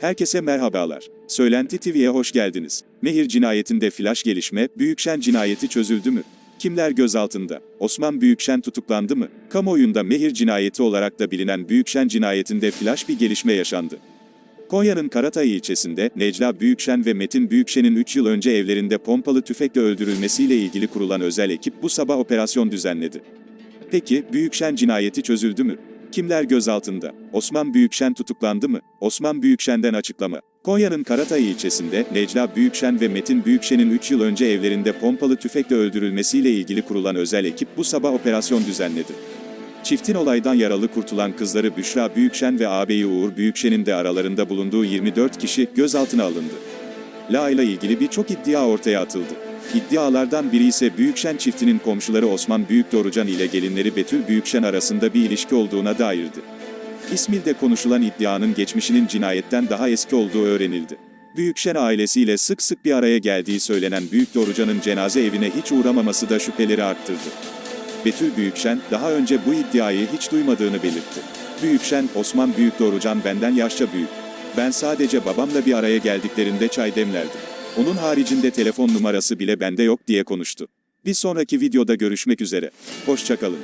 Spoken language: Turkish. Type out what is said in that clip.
Herkese merhabalar. Söylenti TV'ye hoş geldiniz. Mehir cinayetinde flash gelişme, Büyükşen cinayeti çözüldü mü? Kimler gözaltında? Osman Büyükşen tutuklandı mı? Kamuoyunda Mehir cinayeti olarak da bilinen Büyükşen cinayetinde flash bir gelişme yaşandı. Konya'nın Karatay ilçesinde Necla Büyükşen ve Metin Büyükşen'in 3 yıl önce evlerinde pompalı tüfekle öldürülmesiyle ilgili kurulan özel ekip bu sabah operasyon düzenledi. Peki, Büyükşen cinayeti çözüldü mü? Kimler gözaltında? Osman Büyükşen tutuklandı mı? Osman Büyükşen'den açıklama. Konya'nın Karatay ilçesinde Necla Büyükşen ve Metin Büyükşen'in 3 yıl önce evlerinde pompalı tüfekle öldürülmesiyle ilgili kurulan özel ekip bu sabah operasyon düzenledi. Çiftin olaydan yaralı kurtulan kızları Büşra Büyükşen ve ağabeyi Uğur Büyükşen'in de aralarında bulunduğu 24 kişi gözaltına alındı. La ile ilgili birçok iddia ortaya atıldı. İddialardan biri ise Büyükşen çiftinin komşuları Osman Büyükdorucan ile gelinleri Betül Büyükşen arasında bir ilişki olduğuna dairdi. İsmil'de konuşulan iddianın geçmişinin cinayetten daha eski olduğu öğrenildi. Büyükşen ailesiyle sık sık bir araya geldiği söylenen Büyükdorucan'ın cenaze evine hiç uğramaması da şüpheleri arttırdı. Betül Büyükşen, daha önce bu iddiayı hiç duymadığını belirtti. Büyükşen, Osman Büyükdorucan benden yaşça büyük. Ben sadece babamla bir araya geldiklerinde çay demlerdim. Onun haricinde telefon numarası bile bende yok diye konuştu. Bir sonraki videoda görüşmek üzere. Hoşçakalın.